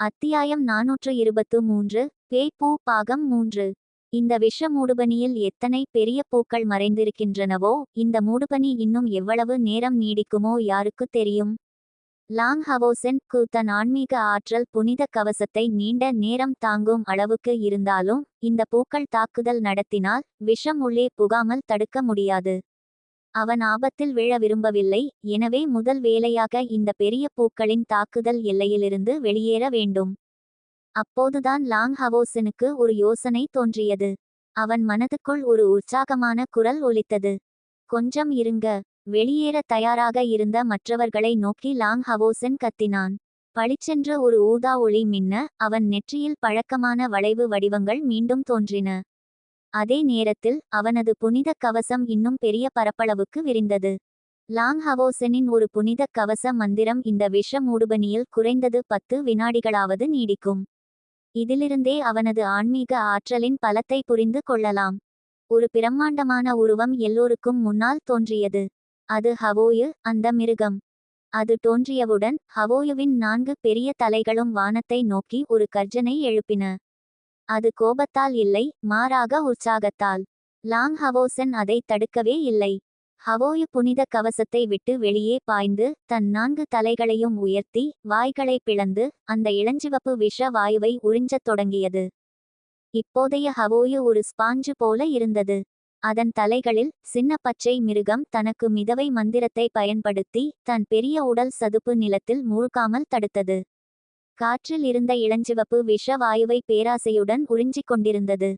அத்தியாயம் நாநூற்று இருபத்து மூன்று பேய் பூ பாகம் மூன்று. இந்த விஷ மூடுபனியில் எத்தனை பெரிய பூக்கள் மறைந்திருக்கின்றனவோ இந்த மூடுபனி இன்னும் எவ்வளவு நேரம் நீடிக்குமோ யாருக்குத் தெரியும்? லாங் ஹவோசென் கு தன் ஆன்மீக ஆற்றல் புனித கவசத்தை நீண்ட நேரம் தாங்கும் அளவுக்கு இருந்தாலும் இந்த பூக்கள் தாக்குதல் நடத்தினால் விஷம் உள்ளே புகாமல் தடுக்க முடியாது. அவன் ஆபத்தில் விழ விரும்பவில்லை. எனவே முதல் வேலையாக இந்த பெரிய பூக்களின் தாக்குதல் எல்லையிலிருந்து வெளியேற வேண்டும். அப்போதுதான் லாங் ஹவோசனுக்கு ஒரு யோசனை தோன்றியது. அவன் மனதுக்குள் ஒரு உற்சாகமான குரல் ஒலித்தது. கொஞ்சம் இருங்க. வெளியேற தயாராக இருந்த மற்றவர்களை நோக்கி லாங் ஹவோசன் கத்தினான். பளிச்சென்ற ஒரு ஊதா ஒளி மின்ன அவன் நெற்றியில் பழக்கமான வளைவு வடிவங்கள் மீண்டும் தோன்றின. அதே நேரத்தில் அவனது புனித கவசம் இன்னும் பெரிய பரப்பளவுக்கு விரிந்தது. லாங் ஹவோசனின் ஒரு புனித கவச மந்திரம் இந்த விஷ மூடுபனியில் குறைந்தது பத்து வினாடிகளாவது நீடிக்கும். இதிலிருந்தே அவனது ஆன்மீக ஆற்றலின் பலத்தை புரிந்து கொள்ளலாம். ஒரு பிரம்மாண்டமான உருவம் எல்லோருக்கும் முன்னால் தோன்றியது. அது ஹவோயு அந்த மிருகம். அது தோன்றியவுடன் ஹவோயுவின் நான்கு பெரிய தலைகளும் வானத்தை நோக்கி ஒரு கர்ஜனை எழுப்பின. அது கோபத்தால் இல்லை மாறாக உற்சாகத்தால். லாங் ஹவோசன் அதை தடுக்கவே இல்லை. ஹவோயு புனித கவசத்தை விட்டு வெளியே பாய்ந்து தன் நான்கு தலைகளையும் உயர்த்தி வாய்களை பிளந்து அந்த இளஞ்சிவப்பு விஷ வாயுவை உறிஞ்சத் தொடங்கியது. இப்போதைய ஹவோயு ஒரு ஸ்பாஞ்சு போல இருந்தது. அதன் தலைகளில் சின்ன பச்சை மிருகம் தனக்கு மிதவை மந்திரத்தை பயன்படுத்தி தன் பெரிய உடல் சதுப்பு நிலத்தில் மூழ்காமல் தடுத்தது. காற்றில் இருந்த இளஞ்சிவப்பு விஷ வாயுவை பேராசையுடன் உறிஞ்சிக் கொண்டிருந்தது.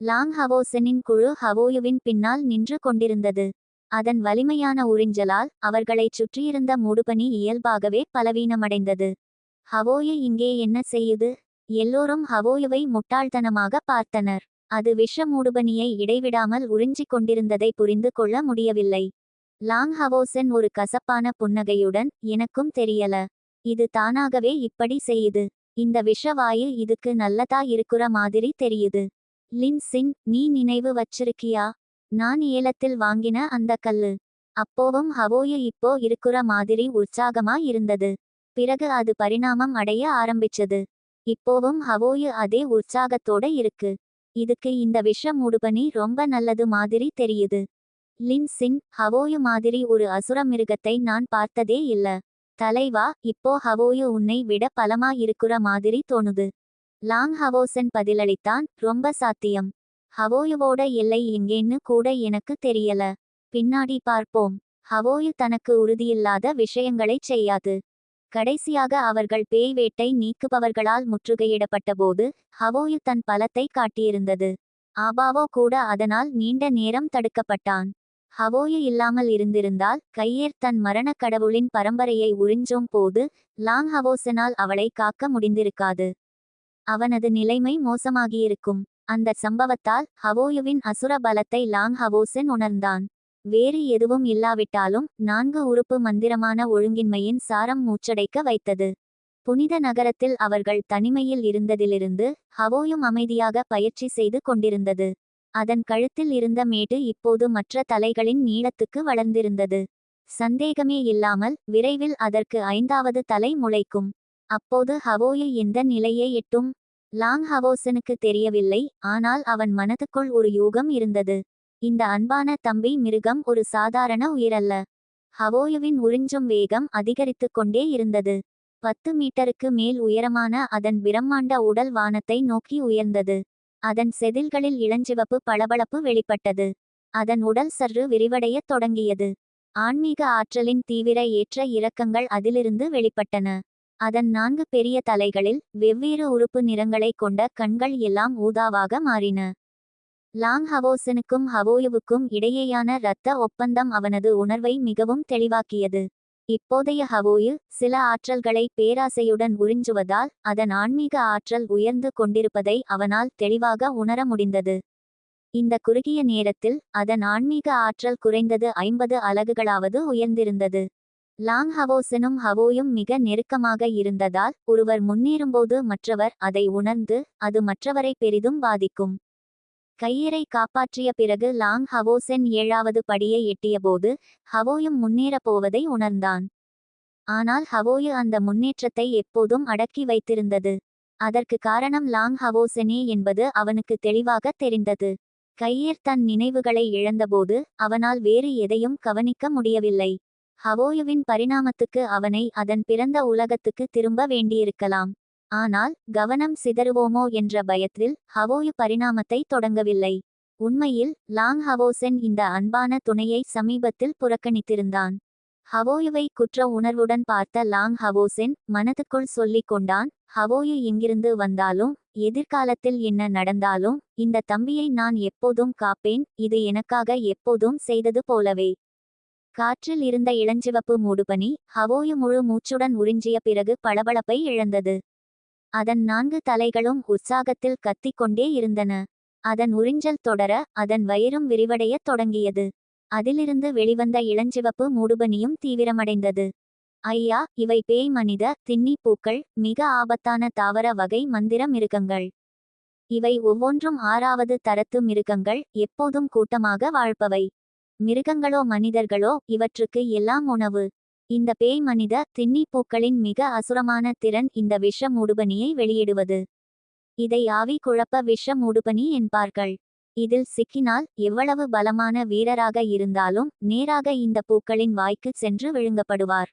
லாங் ஹவோசனின் குழு ஹவோயுவின் பின்னால் நின்று கொண்டிருந்தது. அதன் வலிமையான உறிஞ்சலால் அவர்களைச் சுற்றியிருந்த மூடுபனி இயல்பாகவே பலவீனமடைந்தது. ஹவோயு இங்கே என்ன செய்யுது? எல்லோரும் ஹவோயுவை முட்டாள்தனமாக பார்த்தனர். அது விஷ மூடுபனியை இடைவிடாமல் உறிஞ்சிக் கொண்டிருந்ததை புரிந்து கொள்ள முடியவில்லை. லாங் ஹவோசன் ஒரு கசப்பான புன்னகையுடன் எனக்கும் தெரியல. இது தானாகவே இப்படி செய்யுது. இந்த விஷவாயு இதுக்கு நல்லதா இருக்குற மாதிரி தெரியுது. லின்சின் நீ நினைவு வச்சிருக்கியா? நான் ஏலத்தில் வாங்கின அந்த கல்லு. அப்போவும் ஹவோயு இப்போ இருக்கிற மாதிரி உற்சாகமா இருந்தது. பிறகு அது பரிணாமம் அடைய ஆரம்பிச்சது. இப்போவும் ஹவோயு அதே உற்சாகத்தோட இருக்கு. இதுக்கு இந்த விஷ மூடுபனி ரொம்ப நல்லது மாதிரி தெரியுது. லின்சின் ஹவோயு மாதிரி ஒரு அசுர மிருகத்தை நான் பார்த்ததே இல்ல. தலைவா இப்போ ஹவோயு உன்னை விட பலமா இருக்கிற மாதிரி தோணுது. லாங் ஹவோசன் பதிலளித்தான் ரொம்ப சாத்தியம். ஹவோயுவோட எல்லை எங்கேன்னு கூட எனக்கு தெரியல. பின்னாடி பார்ப்போம். ஹவோயு தனக்கு உறுதியில்லாத விஷயங்களைச் செய்யாது. கடைசியாக அவர்கள் பேய் வேட்டை நீக்குபவர்களால் முற்றுகையிடப்பட்டபோது ஹவோயு தன் பலத்தை காட்டியிருந்தது. ஆபாவோ கூட அதனால் நீண்ட நேரம் தடுக்கப்பட்டான். ஹவோயு இல்லாமல் இருந்திருந்தால் கையேர் தன் மரணக் கடவுளின் பரம்பரையை உறிஞ்சும் போது லாங் ஹவோசனால் அவளை காக்க முடிந்திருக்காது. அவனது நிலைமை மோசமாகியிருக்கும். அந்த சம்பவத்தால் ஹவோயுவின் அசுர பலத்தை லாங் ஹவோசன் உணர்ந்தான். வேறு எதுவும் இல்லாவிட்டாலும் நான்கு உறுப்பு மந்திரமான ஒழுங்கின்மையின் சாரம் மூச்சடைக்க வைத்தது. புனித நகரத்தில் அவர்கள் தனிமையில் இருந்ததிலிருந்து ஹவோயும் அமைதியாக பயிற்சி செய்து கொண்டிருந்தது. அதன் கழுத்தில் இருந்த மேடு இப்போது மற்ற தலைகளின் நீளத்துக்கு வளர்ந்திருந்தது. சந்தேகமே இல்லாமல் விரைவில் அதற்கு ஐந்தாவது தலை முளைக்கும். அப்போது ஹவோயு இந்த நிலையை எட்டும்? லாங் ஹவோசனுக்கு தெரியவில்லை ஆனால் அவன் மனதுக்குள் ஒரு யூகம் இருந்தது. இந்த அன்பான தம்பி மிருகம் ஒரு சாதாரண உயிரல்ல. ஹவோயுவின் உறிஞ்சும் வேகம் அதிகரித்து கொண்டே இருந்தது. பத்து மீட்டருக்கு மேல் உயரமான அதன் பிரம்மாண்ட உடல் வானத்தை நோக்கி உயர்ந்தது. அதன் செதில்களில் இளஞ்சிவப்பு பளபளப்பு வெளிப்பட்டது. அதன் உடல் சற்று விரிவடையத் தொடங்கியது. ஆன்மீக ஆற்றலின் தீவிர ஏற்ற இறக்கங்கள் அதிலிருந்து வெளிப்பட்டன. அதன் நான்கு பெரிய தலைகளில் வெவ்வேறு உறுப்பு நிறங்களை கொண்ட கண்கள் எல்லாம் ஊதாவாக மாறின. லாங் ஹவோசனுக்கும் ஹவோயுவுக்கும் இடையேயான இரத்த ஒப்பந்தம் அவனது உணர்வை மிகவும் தெளிவாக்கியது. இப்போதைய ஹவோயில் சில ஆற்றல்களை பேராசையுடன் உறிஞ்சுவதால் அதன் ஆன்மீக ஆற்றல் உயர்ந்து கொண்டிருப்பதை அவனால் தெளிவாக உணர முடிந்தது. இந்த குறுகிய நேரத்தில் அதன் ஆன்மீக ஆற்றல் குறைந்தது ஐம்பது அலகுகளாவது உயர்ந்திருந்தது. லாங் ஹவோசனும் ஹவோயும் மிக நெருக்கமாக இருந்ததால் ஒருவர் முன்னேறும்போது மற்றவர் அதை உணர்ந்து அது மற்றவரை பெரிதும் பாதிக்கும். கையரை காப்பாற்றிய பிறகு லாங் ஹவோசென் ஏழாவது படியை எட்டியபோது ஹவோயும் முன்னேறப் போவதை உணர்ந்தான். ஆனால் ஹவோயு அந்த முன்னேற்றத்தை எப்போதும் அடக்கி வைத்திருந்தது. அதற்கு காரணம் லாங் ஹவோசெனே என்பது அவனுக்கு தெளிவாக தெரிந்தது. கையீர் தன் நினைவுகளை இழந்தபோது அவனால் வேறு எதையும் கவனிக்க முடியவில்லை. ஹவோயுவின் பரிணாமத்துக்கு அவனை அதன் பிறந்த உலகத்துக்கு திரும்ப வேண்டியிருக்கலாம். ஆனால் கவனம் சிதறுவோமோ என்ற பயத்தில் ஹவோயு பரிணாமத்தை தொடங்கவில்லை. உண்மையில் லாங் ஹவோசென் இந்த அன்பான துணையை சமீபத்தில் புறக்கணித்திருந்தான். ஹவோயுவை குற்ற உணர்வுடன் பார்த்த லாங் ஹவோசென் மனதுக்குள் சொல்லிக் கொண்டான் ஹவோயு எங்கிருந்து வந்தாலும் எதிர்காலத்தில் என்ன நடந்தாலும் இந்த தம்பியை நான் எப்போதும் காப்பேன் இது எனக்காக எப்போதும் செய்தது போலவே காற்றில் இருந்த இளஞ்சிவப்பு மூடுபனி ஹவோயு முழு மூச்சுடன் உறிஞ்சிய பிறகு பளபளப்பை இழந்தது. அதன் நான்கு தலைகளும் உற்சாகத்தில் கத்திக்கொண்டே இருந்தன. அதன் உறிஞ்சல் தொடர அதன் வயிறும் விரிவடையத் தொடங்கியது. அதிலிருந்து வெளிவந்த இளஞ்சிவப்பு மூடுபனியும் தீவிரமடைந்தது. ஐயா இவை பேய் மனித தின்னி பூக்கள் மிக ஆபத்தான தாவர வகை மந்திர மிருகங்கள். இவை ஒவ்வொன்றும் ஆறாவது தரத்து மிருகங்கள் எப்போதும் கூட்டமாக வாழ்பவை. மிருகங்களோ மனிதர்களோ இவற்றுக்கு எல்லாம் உணவு. இந்த பேய் மனித தின்னி பூக்களின் மிக அசுரமான திறன் இந்த விஷ மூடுபனியை வெளியிடுவது. இதை ஆவி குழப்ப விஷ மூடுபனி என்பார்கள். இதில் சிக்கினால் எவ்வளவு பலமான வீரராக இருந்தாலும் நேராக இந்த பூக்களின் வாய்க்கு சென்று விழுங்கப்படுவார்.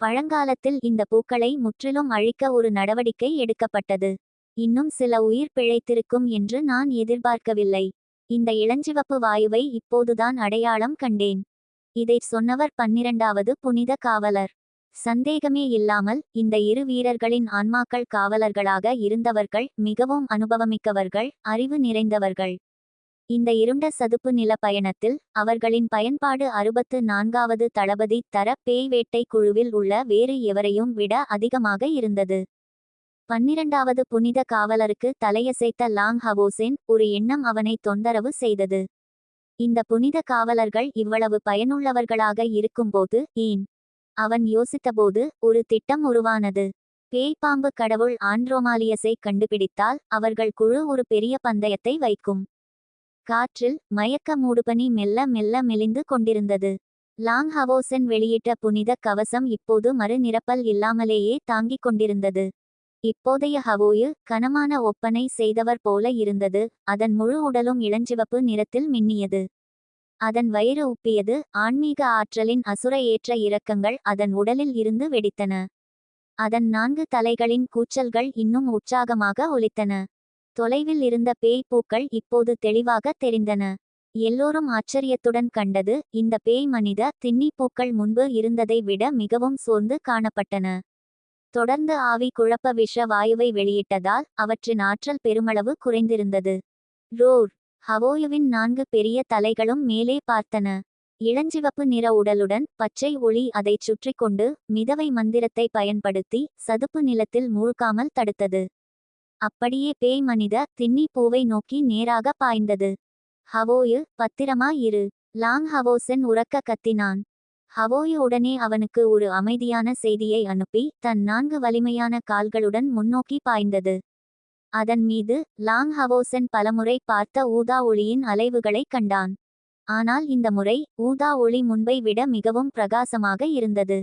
பழங்காலத்தில் இந்த பூக்களை முற்றிலும் அழிக்க ஒரு நடவடிக்கை எடுக்கப்பட்டது. இன்னும் சில உயிர் பிழைத்திருக்கும் என்று நான் எதிர்பார்க்கவில்லை. இந்த இளஞ்சிவப்பு வாயுவை இப்போதுதான் அடையாளம் கண்டேன். இதைச் சொன்னவர் பன்னிரண்டாவது புனித காவலர். சந்தேகமே இல்லாமல் இந்த இரு வீரர்களின் ஆன்மாக்கள் காவலர்களாக இருந்தவர்கள் மிகவும் அனுபவமிக்கவர்கள் அறிவு நிறைந்தவர்கள். இந்த இருண்ட சதுப்பு நில பயணத்தில் அவர்களின் பயன்பாடு அறுபத்து நான்காவது தளபதி தர பேய் வேட்டை குழுவில் உள்ள வேறு எவரையும் விட அதிகமாக இருந்தது. பன்னிரண்டாவது புனித காவலருக்கு தலையசைத்த லாங் ஹவோசென் ஒரு எண்ணம் அவனை தொந்தரவு செய்தது. இந்த புனித காவலர்கள் இவ்வளவு பயனுள்ளவர்களாக இருக்கும்போது ஏன்? அவன் யோசித்தபோது ஒரு திட்டம் உருவானது. பேய்பாம்பு கடவுள் ஆண்ட்ரோமாலியஸை கண்டுபிடித்தால் அவர்கள் குழு ஒரு பெரிய பந்தயத்தை வைக்கும். காற்றில் மயக்க மூடுபனி மெல்ல மெல்ல மெலிந்து கொண்டிருந்தது. லாங் ஹவோசன் வெளியிட்ட புனித கவசம் இப்போது மறு நிரப்பல் இல்லாமலேயே தாங்கிக் கொண்டிருந்தது. இப்போதைய ஹவோயு கனமான ஒப்பனை செய்தவர் போல இருந்தது அதன் முழு உடலும் இளஞ்சிவப்பு நிறத்தில் மின்னியது. அதன் வயிறு உப்பியது ஆன்மீக ஆற்றலின் அசுர ஏற்ற இரக்கங்கள் அதன் உடலில் இருந்து வெடித்தன. அதன் நான்கு தலைகளின் கூச்சல்கள் இன்னும் உற்சாகமாக ஒலித்தன. தொலைவில் இருந்த பேய் பூக்கள் இப்போது தெளிவாக தெரிந்தன. எல்லோரும் ஆச்சரியத்துடன் கண்டது இந்த பேய் மனித தின்னி பூக்கள் முன்பு இருந்ததை விட மிகவும் சோர்ந்து காணப்பட்டன. தொடர்ந்து ஆவி குழப்ப விஷ வாயுவை வெளியிட்டதால் அவற்றின் ஆற்றல் பெருமளவு குறைந்திருந்தது. ரோர் ஹவோயுவின் நான்கு பெரிய தலைகளும் மேலே பார்த்தன. இளஞ்சிவப்பு நிற உடலுடன் பச்சை ஒளி அதைச் சுற்றி கொண்டு மிதவை மந்திரத்தை பயன்படுத்தி சதுப்பு நிலத்தில் மூழ்காமல் தடுத்தது. அப்படியே பேய் மனித தின்னி பூவை நோக்கி நேராக பாய்ந்தது. ஹவோயு பத்திரமா இரு. லாங் ஹவோசன் உறக்க கத்தினான். ஹவோயு உடனே அவனுக்கு ஒரு அமைதியான செய்தியை அனுப்பி தன் நான்கு வலிமையான கால்களுடன் முன்னோக்கி பாய்ந்தது. அதன் மீது லாங் ஹவோசன் பலமுறை பார்த்த ஊதா ஒளியின் அலைவுகளை கண்டான். ஆனால் இந்த முறை ஊதா ஒளி முன்பை விட மிகவும் பிரகாசமாக இருந்தது.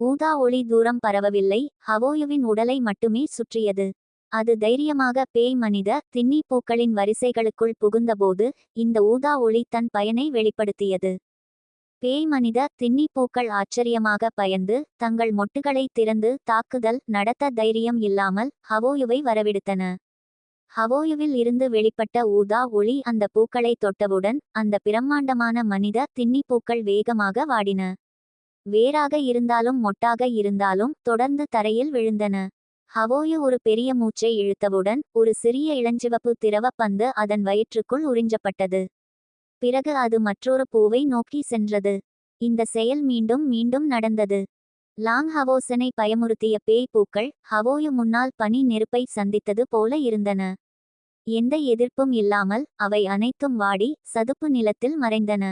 ஊதா ஒளி தூரம் பரவவில்லை ஹவோயுவின் உடலை மட்டுமே சுற்றியது. அது தைரியமாக பேய் மனித தின்னி பூக்களின் வரிசைகளுக்குள் புகுந்தபோது இந்த ஊதா ஒளி தன் பயனை வெளிப்படுத்தியது. பேய் மனித தின்னி பூக்கள் ஆச்சரியமாக பயந்து தங்கள் மொட்டுகளை திறந்து தாக்குதல் நடத்த தைரியம் இல்லாமல் ஹவோயுவை வரவிடுத்தன. ஹவோயுவில் இருந்து வெளிப்பட்ட ஊதா ஒளி அந்த பூக்களை தொட்டவுடன் அந்த பிரம்மாண்டமான மனித தின்னி பூக்கள் வேகமாக வாடின. வேறாக இருந்தாலும் மொட்டாக இருந்தாலும் தொடர்ந்து தரையில் விழுந்தன. ஹவோயு ஒரு பெரிய மூச்சை இழுத்தவுடன் ஒரு சிறிய இளஞ்சிவப்பு திரவ பந்து அதன் வயிற்றுக்குள் உறிஞ்சப்பட்டது. பிறகு அது மற்றொரு பூவை நோக்கி சென்றது. இந்த செயல் மீண்டும் மீண்டும் நடந்தது. லாங் ஹவோசனை பயமுறுத்திய பேய் பூக்கள் ஹவோயு முன்னால் பனி நெருப்பை சந்தித்தது போல இருந்தன. எந்த எதிர்ப்பும் இல்லாமல் அவை அனைத்தும் வாடி சதுப்பு நிலத்தில் மறைந்தன.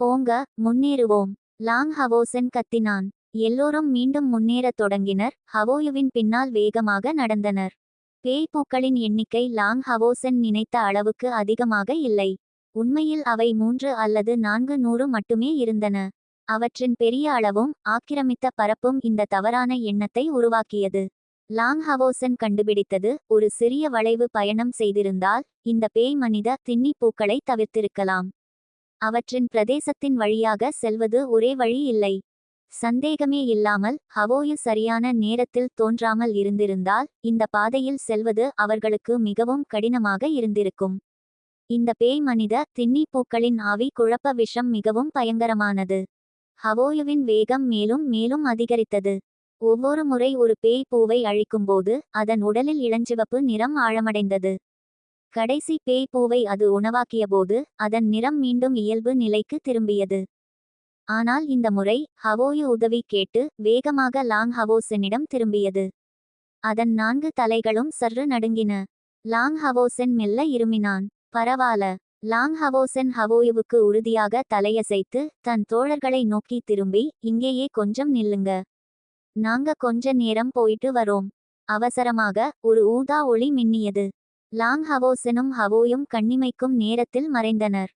போங்க முன்னேறுவோம் லாங் ஹவோசன் கத்தினான். எல்லோரும் மீண்டும் முன்னேறத் தொடங்கினர். ஹவோயுவின் பின்னால் வேகமாக நடந்தனர். பேய் பூக்களின் எண்ணிக்கை லாங் ஹவோசன் நினைத்த அளவுக்கு அதிகமாக இல்லை. உண்மையில் அவை மூன்று அல்லது நான்கு நூறு மட்டுமே இருந்தன. அவற்றின் பெரிய அளவும் ஆக்கிரமித்த பரப்பும் இந்த தவறான எண்ணத்தை உருவாக்கியது. லாங் ஹவோசன் கண்டுபிடித்தது ஒரு சிறிய வளைவு பயணம் செய்திருந்தால் இந்த பேய் மனித தின்னி பூக்களை தவிர்த்திருக்கலாம். அவற்றின் பிரதேசத்தின் வழியாக செல்வது ஒரே வழி இல்லை. சந்தேகமே இல்லாமல் ஹவோயு சரியான நேரத்தில் தோன்றாமல் இருந்திருந்தால் இந்த பாதையில் செல்வது அவர்களுக்கு மிகவும் கடினமாக இருந்திருக்கும். இந்த பேய் மனித தின்னி பூக்களின் ஆவி குழப்ப விஷம் மிகவும் பயங்கரமானது. ஹவோயுவின் வேகம் மேலும் மேலும் அதிகரித்தது. ஒவ்வொரு முறை ஒரு பேய் பூவை அழிக்கும்போது அதன் உடலில் இளஞ்சிவப்பு நிறம் ஆழமடைந்தது. கடைசி பேய் பூவை அது உணவாக்கியபோது அதன் நிறம் மீண்டும் இயல்பு நிலைக்கு திரும்பியது. ஆனால் இந்த முறை ஹவோயு உதவி கேட்டு வேகமாக லாங் ஹவோசனிடம் திரும்பியது. அதன் நான்கு தலைகளும் சற்று நடுங்கின. லாங் ஹவோசன் மெல்ல இருமினான். பரவால. லாங் ஹவோசன் ஹவோயுவுக்கு உறுதியாக தலையசைத்து தன் தோழர்களை நோக்கி திரும்பி இங்கேயே கொஞ்சம் நில்லுங்க. நாங்க கொஞ்ச நேரம் போயிட்டு வரோம். அவசரமாக ஒரு ஊதா ஒளி மின்னியது. லாங் ஹவோசனும் ஹவோயும் கண்ணிமைக்கும் நேரத்தில் மறைந்தனர்.